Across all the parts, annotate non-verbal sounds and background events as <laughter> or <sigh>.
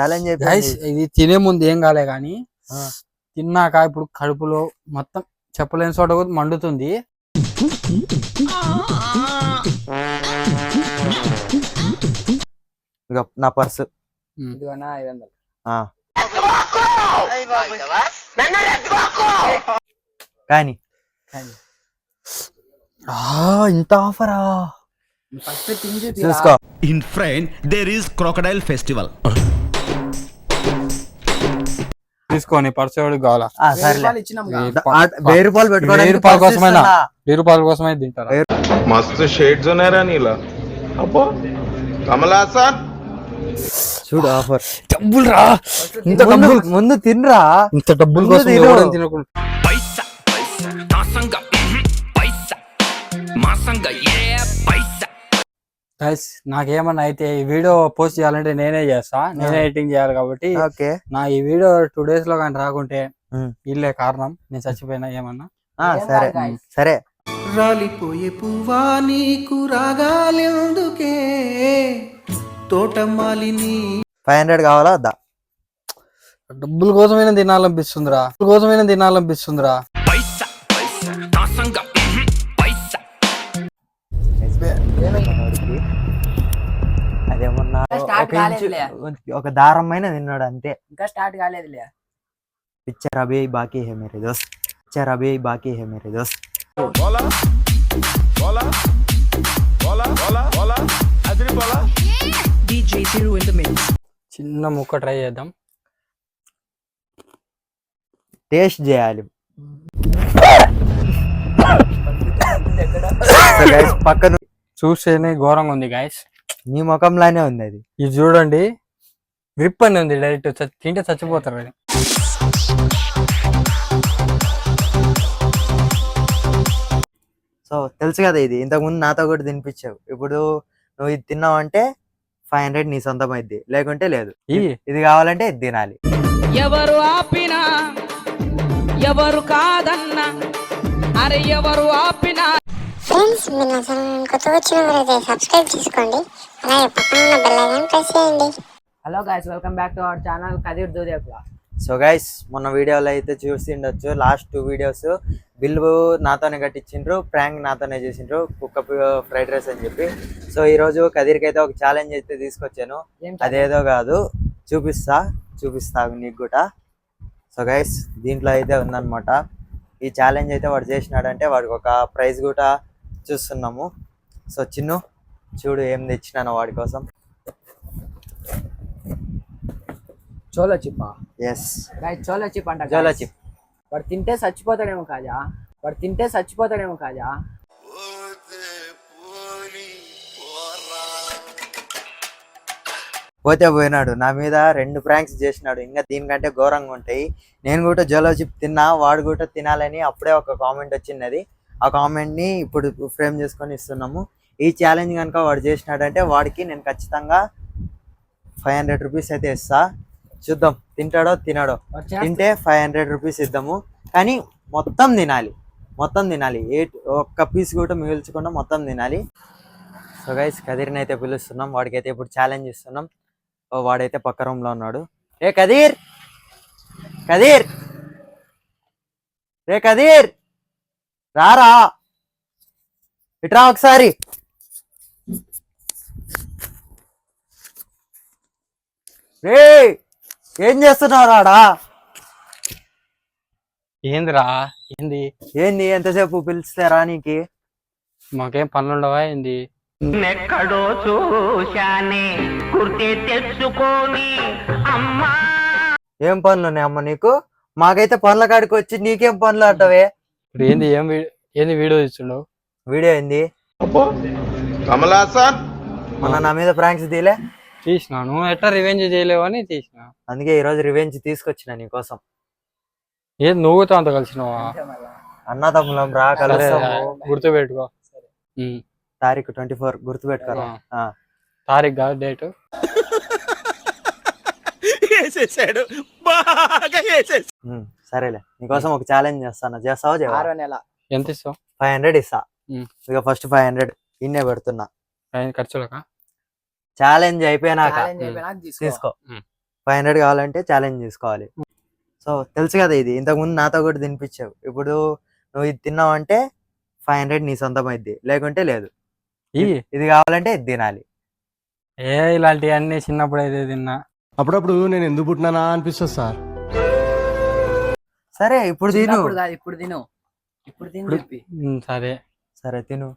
Challenge guys ఇది తినే ముందు ఏం కాలే కానీ. తిన్నాక ఇప్పుడు కడుపులో మొత్తం చెప్పలేని చోట కూడా మండుతుంది. నా పర్సు వందలు. కానీ ఆ, ఇంత ఆఫరా? ఫస్ట్ తింజు చూసుకో. In France, there is crocodile festival. తీసుకొని పర్సోడు కావాలా? కోసమే తింటారు? మస్తు షేడ్స్ ఉన్నాయరా నీలా. అబ్బో. చూడు ఆఫర్. డబ్బులు రా ఇంత డబ్బులు ముందు తినరా. ఇంత డబ్బులు కోసం తినకుండా పైసా పైసా ఏ గైస్ నాకేమన్నా అయితే ఈ వీడియో పోస్ట్ చేయాలంటే నేనే చేస్తా. నేనే ఎడిటింగ్ చేయాలి కాబట్టి ఓకే. నా ఈ వీడియో టూ డేస్లో కానీ రాకుంటే. వీళ్ళే కారణం. నేను చచ్చిపోయినా ఏమన్నా? సరే. సరే. రాలిపోయే పువ్వా నీకు రాగాలెందుకే? తోటమాలిని ఫైవ్ హండ్రెడ్ కావాలా? వద్దా. డబ్బుల కోసమైనా తినాలనిపిస్తుందిరా. డబ్బుల కోసమైనా తినాలనిపిస్తుందిరా. అదేమన్నా ఒక దారం పైన తిన్నాడు అంతే. ఇంకా స్టార్ట్ కాలేదులే. అభి బాకీ హే మేరే దోస్త్. పిక్చర్ అభి బాకీ హే మేరే దోస్త్. చిన్న ముక్క ట్రై చేద్దాం. టేస్ట్ చేయాలి. పక్కన చూస్తేనే ఘోరంగా ఉంది గాయస్ నీ ముఖంలానే ఉంది అది. ఇది చూడండి. గ్రిప్ అని ఉంది డైరెక్ట్ తింటే చచ్చిపోతారు అది. సో తెలుసు కదా ఇది. ఇంతకుముందు నాతో కూడా తినిపించావు. ఇప్పుడు నువ్వు ఇది తిన్నావంటే ఫైవ్ హండ్రెడ్ నీ సొంతం అయింది లేకుంటే లేదు. ఇది ఇది కావాలంటే ఇది తినాలి. ఎవరు ఆపినా ఎవరు కాదన్నా అరే ఎవరు ఆపినా ఫ్రెండ్స్ మీరు నా ఛానల్ కొత్తగా వచ్చిన వారైతే సబ్స్క్రైబ్ చేసుకోండి. అలాగే పక్కన ఉన్న బెల్ ఐకాన్ ప్రెస్ చేయండి. Hello guys welcome back to our channel Kadir Doodepula so guys మొన్న వీడియోలో అయితే చూసి ఉండొచ్చు లాస్ట్ టూ వీడియోస్ బిల్లు నాతోనే కట్టించిండ్రు ప్రాంక్ నాతోనే చేసిండ్రు కుక్క ఫ్రైడ్ రైస్ అని చెప్పి. సో ఈ రోజు కదిరికి అయితే ఒక ఛాలెంజ్ అయితే తీసుకొచ్చాను. ఏం అదేదో కాదు చూపిస్తా చూపిస్తా నీకు కూడా. సో గైస్ దీంట్లో అయితే ఉందన్నమాట. ఈ ఛాలెంజ్ అయితే వాడు చేసినాడంటే వాడికి ఒక ప్రైజ్ కూడా చూస్తున్నాము. సో చిన్ను చూడు ఏం తెచ్చినాను వాడి కోసం. చోలో చిప్పా? ఎస్ చోలో చిప్ అంట. Jolo chip. వాడు తింటే చచ్చిపోతాడేమో కాజా. వాడు తింటే చచ్చిపోతాడేమో కాజా. పోతే పోయినాడు. నా మీద రెండు ప్రాంక్స్ చేసినాడు. ఇంకా దీనికంటే ఘోరంగా ఉంటాయి. నేను కూడా జోలో చిప్ తిన్నా వాడు కూడా తినాలని అప్పుడే ఒక కామెంట్ వచ్చినది ఆ కామెంట్ని ఇప్పుడు ఫ్రేమ్ చేసుకొని ఇస్తున్నాము. ఈ ఛాలెంజ్ కనుక వాడు చేసినాడంటే వాడికి నేను ఖచ్చితంగా ఫైవ్ హండ్రెడ్ రూపీస్ అయితే ఇస్తా. చూద్దాం తింటాడో తినాడో? తింటే ఫైవ్ హండ్రెడ్ రూపీస్ ఇద్దాము. కానీ మొత్తం తినాలి. మొత్తం తినాలి. ఏ ఒక్క పీస్ కూడా మిగిల్చకుండా మొత్తం తినాలి. సో గైస్ కదీర్ని అయితే పిలుస్తున్నాం. వాడికి అయితే ఇప్పుడు ఛాలెంజ్ ఇస్తున్నాం. ఓ వాడైతే పక్క రూమ్లో ఉన్నాడు. ఏ కదీర్! కదీర్! రే కదీర్! రారా. ఇట్రా ఒకసారి. రే ఏం చేస్తున్నావు రాడా? ఏందిరా? ఏంది? ఏంది ఎంతసేపు పిలిస్తే రానీకి మాకేం పనులు ఉండవా ఏంది? ఎక్కడో చూశానే గుర్తే తెచ్చుకొని అమ్మా. ఏం పనులు ఉన్నాయి అమ్మ నీకు? మాకైతే పనుల కాడికి వచ్చి నీకేం పనులు అంటావే? ఇప్పుడు ఏంది ఏం ఏంది వీడియో ఇచ్చిండవు వీడియో ఏంది? కమలా సార్. మన నా మీద ప్రాంక్స్ తీలే. తీసినాను నువ్వు ఎట్లా రివెంజ్ చేయలేవు అని తీసిన. అందుకే ఈ రోజు రివెంజ్ తీసుకొచ్చిన నీకోసం ఏది నువ్వుతో అంత కలిసినావా? అన్నదమ్ములం రా కలర్ గుర్తుపెట్టుకో. తారీఖు ట్వంటీ ఫోర్ గుర్తుపెట్టుకోరా? తారీఖ్ కాదు డేట్. <laughs> ఉమ్. సరేలే నీకోసం ఒక ఛాలెంజ్ చేస్తాను. చేస్తావా చేయవా? ఆరో నెల. ఎంత ఇస్తావు? ఫైవ్ హండ్రెడ్ ఇస్తా. ఉమ్. ఇక ఫస్ట్ ఫైవ్ హండ్రెడ్ ఇన్నే పెడుతున్నా. ఆయన ఖర్చులకా ఛాలెంజ్ అయిపోయినాక. ఛాలెంజ్ అయిపోయినాక తీసుకో. తీసుకో. ఉమ్. ఫైవ్ హండ్రెడ్ కావాలంటే ఛాలెంజ్ చేసుకోవాలి సో తెలుసు కదా ఇది. ఇంతకుముందు నాతో కూడా తినిపించావు. ఇప్పుడు నువ్వు ఇది తిన్నావు అంటే ఫైవ్ హండ్రెడ్ నీ సొంతం అయింది లేకుంటే లేదు. ఈ? ఇది కావాలంటే ఇది తినాలి. ఏ ఇలాంటివన్నీ చిన్నప్పుడు అయితే తిన్నా. అప్పుడప్పుడు నేను ఎందుకు పుట్టినానా అనిపిస్తుంది సార్. సరే ఇప్పుడు తిను. చిన్నప్పుడు కాదు ఇప్పుడు తిను. ఇప్పుడు తిని చెప్పి. ఉమ్, సరే. సరే తిను.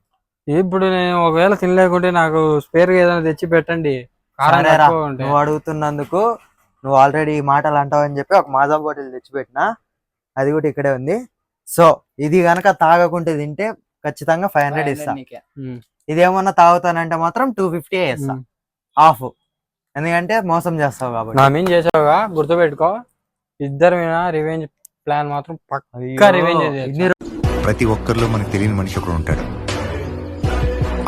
ఇప్పుడు నేను ఒకవేళ తినలేకుంటే నాకు స్పేర్గా ఏదైనా తెచ్చి పెట్టండి. కారం సరేరా, తక్కువ ఉంటే. నువ్వు అడుగుతున్నందుకు నువ్వు ఆల్రెడీ ఈ మాటలు అంటావు అని చెప్పి ఒక మాజా బాటిల్ తెచ్చిపెట్టినా అది కూడా ఇక్కడే ఉంది. సో ఇది గనక తాగకుంటే తింటే ఖచ్చితంగా ఫైవ్ హండ్రెడ్ ఇస్తా. నీకే. ఉమ్, ఇదేమన్నా తాగుతానంటే మాత్రం టూ ఫిఫ్టీ ఇస్తా. ఉమ్. ఆఫ్. ఎందుకంటే మోసం చేస్తావు నా కాబట్టి చేసావుగా? గుర్తుపెట్టుకో. ఇద్దరు మీద రివెంజ్ ప్లాన్ మాత్రం పక్కా రివెంజ్ ప్రతి ఒక్కరిలో మనకు తెలియని మనిషి ఒకడు ఉంటాడు.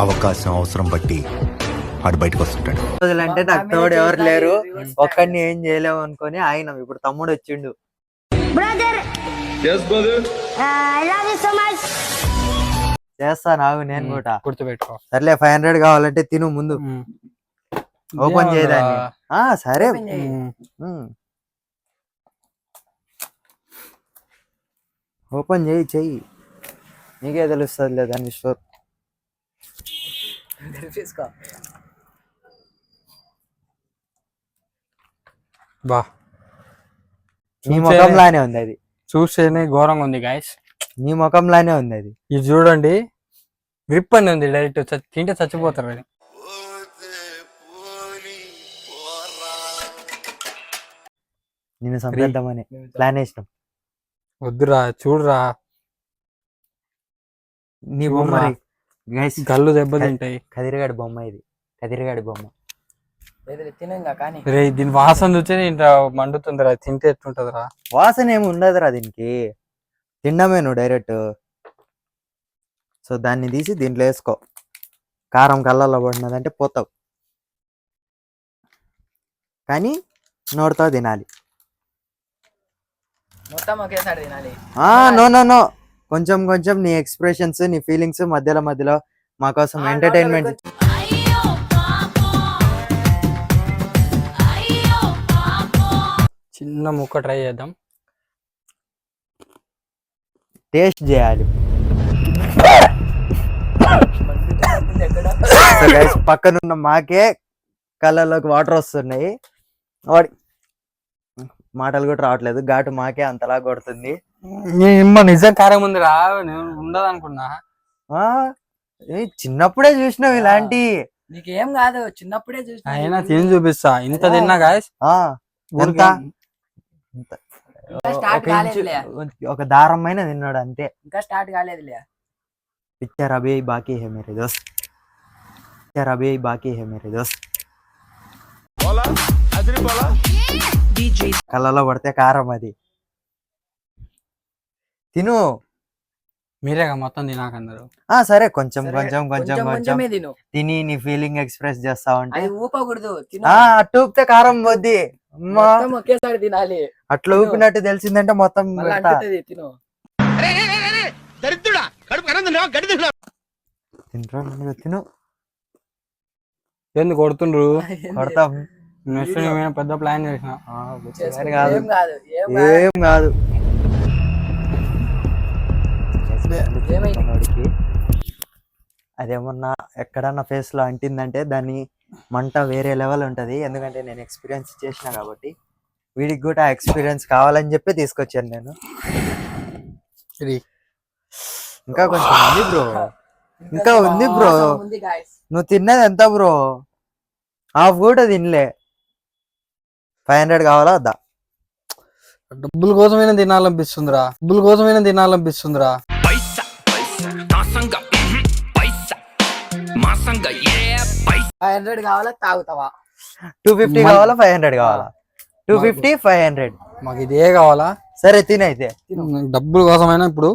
అవకాశం అవసరం బట్టి ఆడు బయటకు వస్తుంటాడు. అంటే నాకు తోడు ఎవరు లేరు. ఒక్కడిని ఏం చేయలేము అనుకొని ఆయన ఇప్పుడు తమ్ముడు వచ్చిండు. మచ్ చేస్తా నాకు నేను కూడా. గుర్తుపెట్టుకో. సర్లే ఫైవ్ హండ్రెడ్ కావాలంటే తిను ముందు. ఓపెన్ చేయదాన్ని ఆ సరే Open చేయి. ఉమ్. ఉమ్. ఓపెన్ చేయి చెయ్యి. నీకే తెలుస్తుంది లేదని స్టోర్ తెరిపించుకో. బా. నీ ముఖంలానే ఉంది అది. చూస్తేనే ఘోరంగా ఉంది గాయస్ నీ ముఖంలానే ఉంది అది. ఇది చూడండి. గ్రిప్ అని ఉంది డైరెక్ట్ తింటే చచ్చిపోతారు అది. నేను సంపేద్దామని ప్లాన్ వేసినాం. వద్దురా చూడురా. నీ బొమ్మ గల్లు దెబ్బ తింటాయి. కదిరిగాడి బొమ్మ ఇది. కదిరిగాడి బొమ్మ. రే దీని వాసన చూస్తే ఇంత మండుతుందిరా తింటే ఎట్లుంటదిరా? వాసన ఏమి ఉండదురా దీనికి. నువ్వు డైరెక్ట్ సో దాన్ని తీసి దీంట్లో వేసుకో. కారం కళ్ళల్లో పడినదంటే పోతావు. కానీ నోడుతో తినాలి. మొత్తం ఒకేసారి తినాలి. ఆ నో నో నో కొంచెం కొంచెం నీ ఎక్స్ప్రెషన్స్ నీ ఫీలింగ్స్ మధ్యలో మధ్యలో మా కోసం ఎంటర్టైన్మెంట్ చిన్న ముక్క ట్రై చేద్దాం. టేస్ట్ చేయాలి. <laughs> పక్కనున్న మాకే కళ్ళలోకి వాటర్ వస్తున్నాయి. వాడి మాటలు కూడా రావట్లేదు ఘాటు మాకే అంతలా కొడుతుంది ఇమ్మ నిజం కారం ఉందిరా నేను ఉండదు అనుకున్నా ఆ ఏ, చిన్నప్పుడే చూసినావు ఇలాంటి నీకేం కాదు చిన్నప్పుడే చూసిన అయినా తిని చూపిస్తా ఇంత తిన్నా గాయస్ ఆ ఎంత ఇంకా స్టార్ట్ ఒక ఇంచు కాలేదులే ఒక దారమైన తిన్నాడు అంతే ఇంకా స్టార్ట్ కాలేదులే पिक्चर अभी बाकी है मेरे दोस्त पिक्चर अभी बाकी है मेरे दोस्त DJ కళ్ళలో పడితే కారం అది. తిను. మీరేగా మొత్తం తినాకన్నారు ఆ సరే కొంచెం కొంచెం కొంచెం కొంచెం తిను. తిని నీ ఫీలింగ్ ఎక్స్ప్రెస్ చేస్తా ఉంటే. అది ఊపకూడదు తిను. ఆ అట్టు ఊపితే కారం పోద్ది. మొత్తం ఒకేసారి తినాలి. అట్లా ఊపినట్టు తెలిసిందంటే మొత్తం తిను. తిను. ఎందుకు కొడుతుండ్రు? కొడతాం. నెక్స్ట్ నేను పెద్ద ప్లాన్ చేసిన? ఆ, కాదు. ఏం కాదు అదేమన్నా ఎక్కడన్నా ఫేస్లో అంటిందంటే దాని మంట వేరే లెవెల్ ఉంటది. ఎందుకంటే నేను ఎక్స్పీరియన్స్ చేసిన కాబట్టి. వీడికి కూడా ఎక్స్పీరియన్స్ కావాలని చెప్పి తీసుకొచ్చాను నేను. ఇంకా కొంచెం ఉంది బ్రో ఇంకా ఉంది బ్రో. నువ్వు తిన్నది ఎంత బ్రో హాఫ్ కూడా తినలే. ఫైవ్ హండ్రెడ్ కావాలా? వద్దా? డబ్బుల కోసమైనా తినాలనిపిస్తుందిరా. డబ్బుల కోసమైనా తినాలనిపిస్తుందిరా. పైసా పైసా నా సంగ మ్మ్, పైసా మా సంగ ఏ పైసా. ఫైవ్ హండ్రెడ్ కావాలా? తాగుతావా? టూ ఫిఫ్టీ కావాలా? ఫైవ్ హండ్రెడ్ కావాలా? Two fifty five hundred. మాకు ఇదే కావాలా? సరే తినైతే డబ్బుల కోసమైనా ఇప్పుడు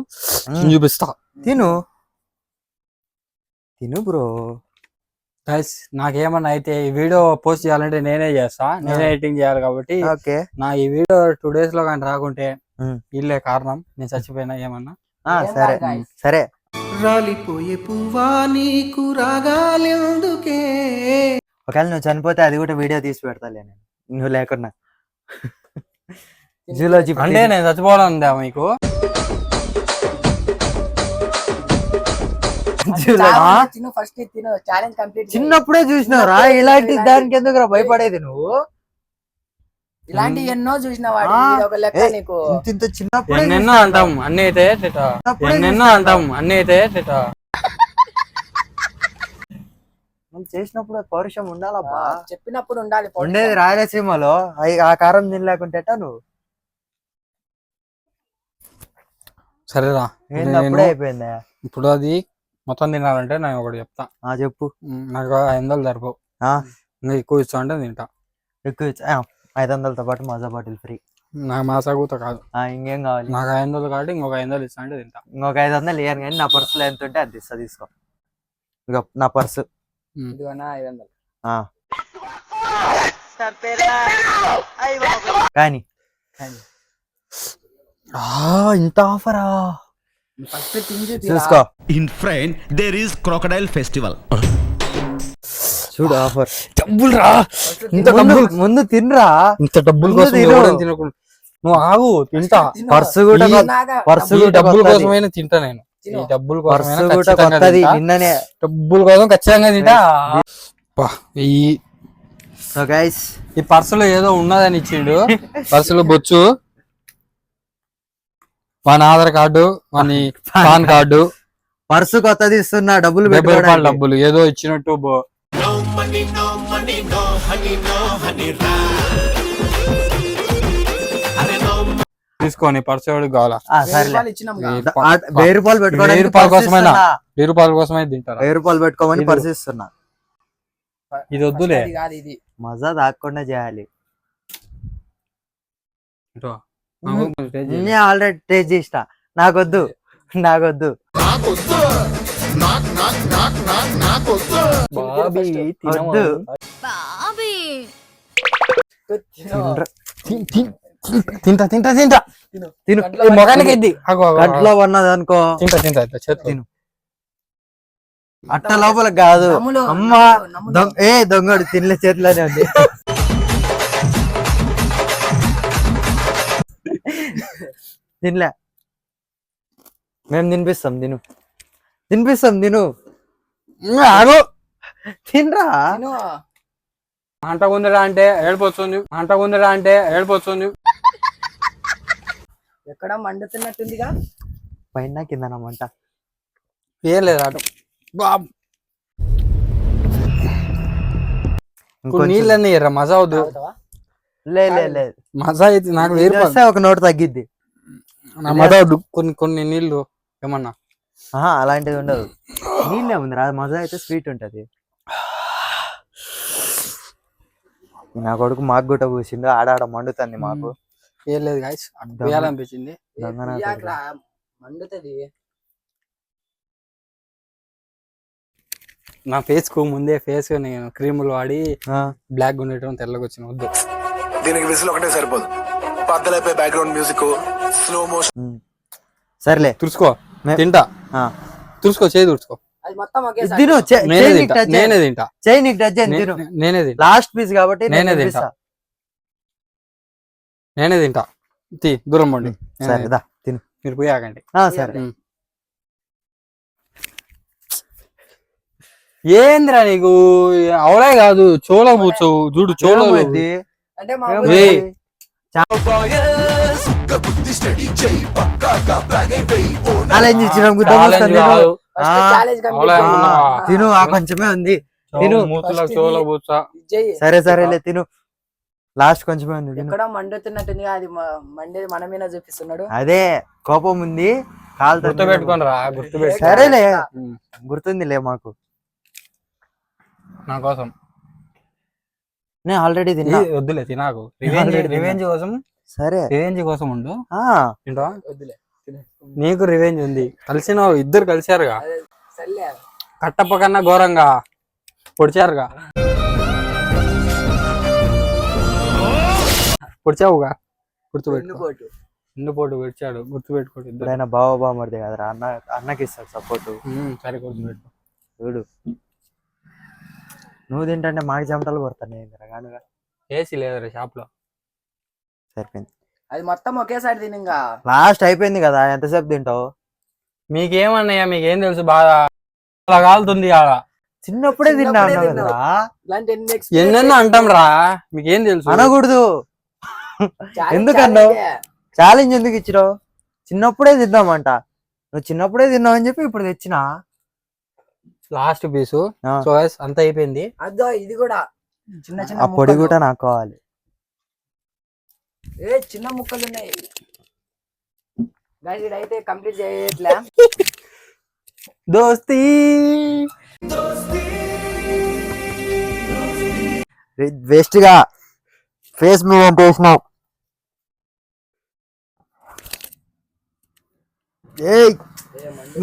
చూపిస్తా. తిను. తిను బ్రో. గైస్ నాకేమన్నా అయితే ఈ వీడియో పోస్ట్ చేయాలంటే నేనే చేస్తా. నేనే ఎడిటింగ్ చేయాలి కాబట్టి ఓకే. నా ఈ వీడియో టూ డేస్లో కానీ రాకుంటే. వీళ్ళే కారణం. నేను చచ్చిపోయినా ఏమన్నా? సరే. సరే. రాలిపోయే పువ్వా నీకు రాగాలెందుకే? ఒకవేళ నువ్వు చనిపోతే అది కూడా వీడియో తీసి పెడతాలే నేను. నువ్వు లేకున్నా. <laughs> జూలోజీ అంటే నేను చచ్చిపోవడం ఉందా మీకు? తిను ఫస్ట్ తిను ఛాలెంజ్ కంప్లీట్ చిన్నప్పుడే చూసినావు రా ఇలాంటి దానికి ఎందుకు భయపడేది నువ్వు? ఇలాంటి ఎన్నో చూసిన వాడు ఆ, ఇది ఒక లెక్క ఏ, నీకు. ఇంత ఇంత చిన్నప్పుడే ఎన్నెన్నో చూసినావు. అంటాం అన్ని అయితే తిట చిన్నప్పుడే ఎన్నెన్నో చూసినావు. అంటాం అన్ని అయితే తిట మనం చేసినప్పుడు పౌరుషం ఉండాలబ్బా. చెప్పినప్పుడు ఉండాలి. ఉండేది రాయలసీమలో. ఆ కారం తినలేకుంటే నువ్వు? సరేరా. ఏంది నేను అప్పుడే అయిపోయిందా? ఇప్పుడు అది మొత్తం తినాలంటే నేను ఒకటి చెప్తా. ఆ చెప్పు. నాకు ఐదు వందలు సరిపోవు. ఎక్కువ ఇస్తా అంటే తింటా. ఎక్కువ ఇచ్చ- ఆ, ఐదు వందలతో పాటు మజా బాటిల్ ఫ్రీ. నాకు మాసాగుత కాదు. ఆ ఇంకేం కావాలి? నాకు ఐదు వందలు కాబట్టి ఇంకొక ఐదు వందలు ఇస్తా అంటే తింటా. ఇంకొక ఐదు వందలు ఇయ్యను కానీ నా పర్సులో ఎంత ఉంటే అది ఇస్తా తీసుకో. ఇక నా పర్సు ఐదు వందలు. ఆ. కానీ ఆ, ఇంత ఆఫరా చూసుకో in front there is crocodile festival చూడు ఆఫర్. డబ్బులు రా. ఇంత ముందు డబ్బులు. ముందు తినరా. ఇంత డబ్బుల కోసం తినకుండా. నువ్వు ఆగు తింటా. పర్సు కూడా పర్సు డబ్బుల. కోసమైనా తింటా నేను. ఈ. డబ్బుల పర్సు కూడా కొత్తది. నిన్ననే. డబ్బుల కోసం ఖచ్చితంగా తింటా. అబ్బా, ఈ సో గైస్ ఈ పర్సులో ఏదో ఉన్నదని ఇచ్చిండు. <laughs> పర్సులో బొచ్చు. వాని ఆధార్ కార్డు వాని పాన్ కార్డు. పర్సు కొత్తది ఇస్తున్నా డబ్బులు డెబ్బై రూపాయల. డబ్బులు ఏదో ఇచ్చినట్టు తీసుకోని పర్సు ఎవరికి కావాలా? ఆ, వెయ్యి సరేలే. రూపాయలు ఇచ్చినాం కదా. ఈ ద- ప- ఆ, వెయ్యి రూపాయలు కోసమైనా. వెయ్యి కోసమే తింటారా? వెయ్యి రూపాయలు పెట్టుకోమని ఇది- పర్సు ఇస్తున్నా. ఇది వద్దులే. మజా దాక్కుండా చేయాలి. నేను ఆల్రెడీ టేస్ట్ చేసిన. నాకొద్దు నాకొద్దు? వద్దు. బాబీ. తిను. తిన్- తిన్- తిన్- తింటా తింటా తింటా. తిను. మొగానికి ఎద్ది. కంట్లో ఉన్నది అనుకో. తింటా తింటా. తిను. అట్ట లోపల కాదు. అమ్మా ఏ దొంగడు తినలే చేతిలోనే ఉంది. <laughs> తినలే. మేము తినిపిస్తాం తిను. తినిపిస్తాం తిను. ఆగు. తినరా? తిను. మంట ఉందిరా అంటే ఏడిపోతుంది మంట ఉందిరా అంటే ఏడిపోతుంది ఎక్కడ మండుతున్నట్టుందిగా. పైన కిందనమంట ఏం లేదు అటు. బాబ్. నీళ్ళన్నీ మజా అవుదు తాగుతావా? లే లే లే. మజా అయితే నాకు వేరు ఒక నోటు తగ్గిద్ది. నా మజా కొన్ని కొన్ని నీళ్ళు ఏమన్నా. ఆహా అలాంటిది ఉండదు. నీళ్ళే ఉంది రా మజా అయితే స్వీట్ ఉంటది. నా కొడుకు మాకు గుట్ట పూసిండు ఆడాడ మండుతుంది మాకు. ఏం లేదు గాయస్ వేయాలనిపించింది మండుతది. నా ఫేస్కు ముందే ఫేస్ నేను క్రీములు వాడి బ్లాక్ ఉండటం తెల్లగా వచ్చిన వద్దు. దీనికి విసులు ఒకటే సరిపోదు. బద్దలైపోయి బ్యాక్గ్రౌండ్ మ్యూజిక్ స్లో మోషన్. సర్లే. తుడుచుకో. తింటా. ఆ. తుడుచుకో చేయి తుడుచుకో. తిను నేనే తింటా చేయి. తింటా నీకు టచ్ తిను. నేనే తింటా. లాస్ట్ పీస్ కాబట్టి నేను తినిపిస్తా. నేనే తింటా. తీ దూరం పండి. సరే దా తిను. మీరు పోయాకండి ఆ, సరే. ఏందిరా నీకు? అవలే కాదు చోళ కూర్చోవు చూడు చోళ? అంటే. ఛాలెంజ్ ఇచ్చినాం తిను. ఆ, ఛాలెంజ్ అవలే అనుకున్నావా? తిను ఆ కొంచెమే ఉంది. తిను. సరే సరేలే తిను. లాస్ట్ కొంచెమే ఉంది ఎక్కడ మండుతున్నట్టుంది అది మండేది మన మీద చూపిస్తున్నాడు. అదే కోపం ఉంది కాలు గుర్తు పెట్టుకోండి రా గుర్తు పెట్టుకో సరేలే. గుర్తుందిలే మాకు. నా కోసం. నేను ఆల్రెడీ తిన్నా. వద్దులే తినాకు. రివెంజ్ కోసం సరే. రివెంజ్ కోసం ఉండు. వద్దులే నీకు రివెంజ్ ఉంది. కలిసిన ఇద్దరు కలిశారుగా. సర్లే. కట్టప్ప కన్నా ఘోరంగా. పొడిచారుగా. పొడిచావుగా? గుర్తుపెట్టుకో. వెన్నుపోటు ఎన్నుపోటు పొడిచాడు. గుర్తుపెట్టుకోడు ఇద్దరు. ఎప్పుడైనా బావ బామర్ది కదరా? అన్న అన్నకి ఇస్తాడు సపోర్ట్ సరే గుర్తుపెట్టుకో. చూడు నువ్వు తింటే మాకు చెమటలు కొడతాను కానుగా ఏసీ లేదురా షాప్లో. సరిపోయింది. అది మొత్తం ఒకేసారి తిని ఇంకా. లాస్ట్ అయిపోయింది కదా ఎంతసేపు తింటావు? మీకేమన్నయ్యా మీకేం తెలుసు? బాగా అలా కాలుతుంది ఆడ చిన్నప్పుడే తిన్నా అన్నావు. కదరా ఎన్నెన్నో అంటాం రా. మీకేం తెలుసు? అనకూడదు. Challenge, ఎందుకు అన్నావు? challenge. ఛాలెంజ్ ఎందుకు ఇచ్చినావు? చిన్నప్పుడే తిద్దామంట నువ్వు చిన్నప్పుడే తిన్నావు అని చెప్పి ఇప్పుడు తెచ్చిన? లాస్ట్ పీసు. సో అంత అయిపోయింది. అదో ఇది కూడా. చిన్న చిన్న ఆ పొడి. కూడా నాకు కావాలి. ఏ చిన్న ముక్కలు ఉన్నాయి. గైస్ ఇదైతే కంప్లీట్ చేయట్లే. దోస్తి. వేస్ట్గా. ఫేస్ మీద ఎంత వేసినావు ఏయ్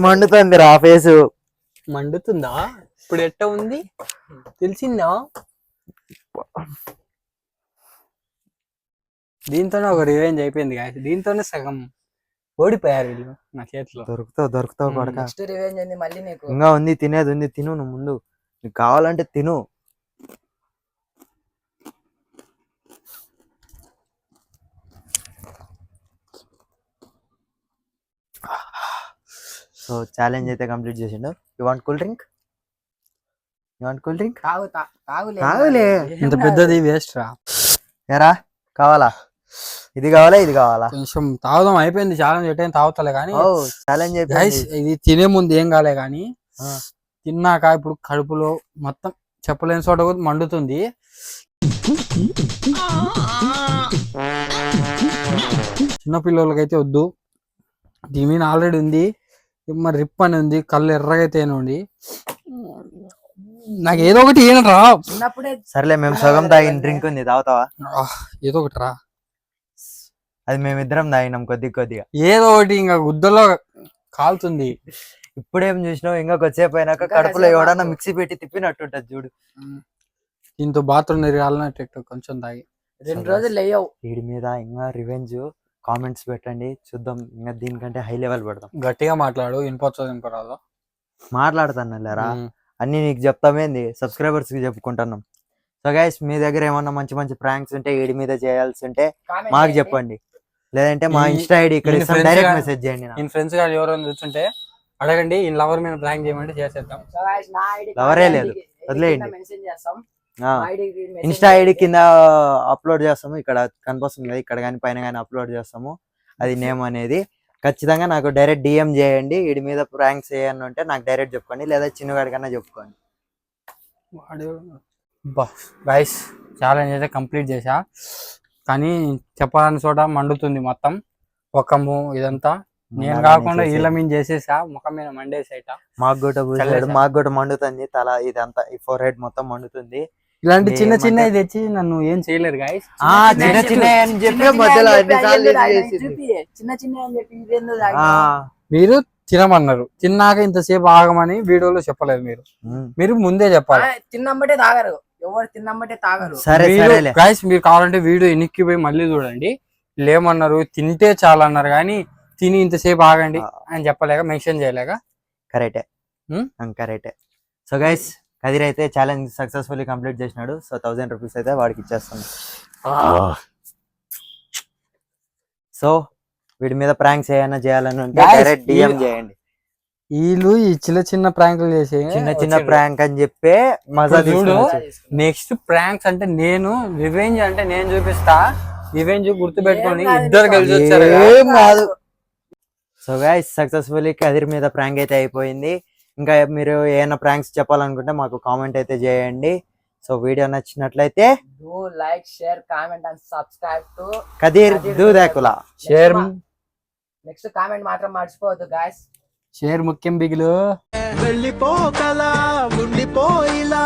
మండుతుంది రా ఫేస్ మండుతుందా? ఇప్పుడు ఎట్ట ఉంది? తెలిసిందా? దీంతోనే ఒక రివెంజ్ అయిపోయింది గాయస్ దీంతోనే సగం ఓడిపోయారు వీళ్ళు నా చేతిలో. దొరుకుతావు దొరుకుతావు. కొడక. నెక్స్ట్ రివెంజ్ అయింది మళ్ళీ నీకు? ఇంకా ఉంది తినేది ఉంది తిను నువ్వు ముందు. నీకు కావాలంటే తిను. సో ఛాలెంజ్ అయితే కంప్లీట్ చేసిండు. You want cool drink you want cool drink తాగు తా- తాగులే. తాగులే. ఇంత పెద్దది వేస్ట్ రా. ఎరా? కావాలా? ఇది కావాలా? ఇది కావాలా? కొంచెం తాగుదాం. అయిపోయింది. చాలా ఎట్టేం తాగుతలే కానీ. ఓ ఛాలెంజ్ గైస్ ఇది తినే ముందు ఏం కాలే కానీ ఆ. తిన్నాక ఇప్పుడు కడుపులో మొత్తం చెప్పలేని చోట కూడా మండుతుంది. చిన్న పిల్లలకైతే వద్దు. దీని మీద ఆల్రెడీ ఉంది. మరి రిప్ అని ఉంది కళ్ళు ఎర్రగైతే ఉంది నాకు ఏదో ఒకటి ఏనరా. సర్లే మేము సగం తాగిన డ్రింక్ ఉంది తాగుతావా? ఏదో ఒకటి రా. అది మేమిద్దరం తాగినాం కొద్ది కొద్దిగా. ఏదో ఒకటి ఇంకా గుద్దలో కాలుతుంది. ఇప్పుడేం చూసినావు? ఇంకా కొద్దిసేపు అయినాక కడుపులో ఎవడన్నా. మిక్సీ పెట్టి తిప్పినట్టుంటది చూడు. దీంతో బాత్రూమ్ తిరగాలన్నట్టు కొంచెం తాగి. రెండు రోజులు లేయవు. వీడి మీద ఇంకా రివెంజ్ కామెంట్స్ పెట్టండి చూద్దాం ఇంకా దీనికంటే హై లెవెల్ పెడదాం. గట్టిగా మాట్లాడు వినపరాదు మాట్లాడుతాను లేరా అన్ని నీకు చెప్తామేంది? సబ్స్క్రైబర్స్కి చెప్పుకుంటున్నాం. సో గైస్ మీ దగ్గర ఏమన్నా మంచి మంచి ప్రాంక్స్ ఉంటే వీడి మీద చేయాల్సి ఉంటే మాకు. చెప్పండి. లేదంటే మా ఇన్స్టా ఐడి ఇక్కడ డైరెక్ట్ మెసేజ్ చేయండి. ఈయన ఫ్రెండ్స్ గారు ఎవరైనా చూస్తుంటే అడగండి ఈ లవర్ మీద ప్రాంక్ చేయమంటే చేసేద్దాం. కింద లేదు. వదిలేయండి. mention చేస్తాం. Insta ID. కింద అప్లోడ్ చేస్తాము. ఇక్కడ కనిపిస్తుంది కదా ఇక్కడ కానీ పైన కానీ అప్లోడ్ చేస్తాము. అది నేమ్ అనేది. ఖచ్చితంగా నాకు డైరెక్ట్ డిఎం చేయండి. వీడి మీద ప్రాంక్స్ చేయను అంటే నాకు డైరెక్ట్ చెప్పుకోండి. లేదా చిన్నగాడి కన్నా చెప్పుకోండి గైస్ ఛాలెంజ్ అయితే కంప్లీట్ చేశా. కానీ చెప్పాలని చోట మండుతుంది మొత్తం. ముఖము ఇదంతా. నేను కాకుండా. వీళ్ళ మీద చేసేసా. ముఖం మీద మండేసేట. మాకు కూడా? మాకు కూడా మండుతుంది. తల ఇదంతా ఈ ఫోర్ హెడ్ మొత్తం మండుతుంది. ఇలాంటి చిన్న చిన్నవి తెచ్చి నన్ను ఏం చేయలేరు గైస్ ఆ చిన్న చిన్న అని చిన్న చెప్పి చిన్న మధ్యలో. చిన్న చిన్న అని చెప్పి. మీరు తినమన్నారు. తిన్నాక ఇంతసేపు ఆగమని వీడియోలో చెప్పలేదు మీరు. మీరు ముందే చెప్పాలి. తిన్నమ్మటే తాగరు. ఎవరు తిన్నమ్మటే తాగరు. సరే గైస్ మీరు కావాలంటే వీడియో ఎన్నిక్కి పోయి మళ్ళీ చూడండి. లేమన్నారు తింటే చాలు అన్నారు కానీ తిని ఇంతసేపు ఆగండి అని చెప్పలేక మెన్షన్ చేయలేక. కరెక్టే? కరెక్టే. సో గైస్ కదిర్ అయితే ఛాలెంజ్ సక్సెస్ఫుల్లీ కంప్లీట్ చేసినాడు. సో థౌసండ్ రూపీస్ అయితే వాడికి ఇచ్చేస్తాను. సో వీడి మీద ప్రాంక్స్ ఏమైనా చేయాలని ఉంటే Guys, డైరెక్ట్ డిఎం ఈ- చేయండి. వీళ్ళు ఈ చిన్న చిన్న ప్రాంకులు చేసి చిన్న చిన్న ప్రాంక్ అని చెప్పే మజా ఇప్పుడు చూడు. తీసుకుని నెక్స్ట్ ప్రాంక్స్ అంటే నేను రివెంజ్ అంటే నేను చూపిస్తా. రివెంజ్ గుర్తు పెట్టుకొని ఏం కాదు ఇద్దరు కలిసి వచ్చారు కదా. ఏం కాదు. సో గైస్ సక్సెస్ఫుల్లీ కదిర్ మీద ప్రాంక్ అయితే అయిపోయింది. ఇంకా మీరు ఏమైనా ప్రాంక్స్ చెప్పాలనుకుంటే మాకు కామెంట్ అయితే చేయండి. సో వీడియో నచ్చినట్లయితే do like share comment and subscribe to Kadir Dudakula. Share next comment మాత్రం మర్చిపోవద్దు గాయస్ షేర్ ముఖ్యం బిగులు. వెళ్ళిపోకలా ఉండిపోయిలా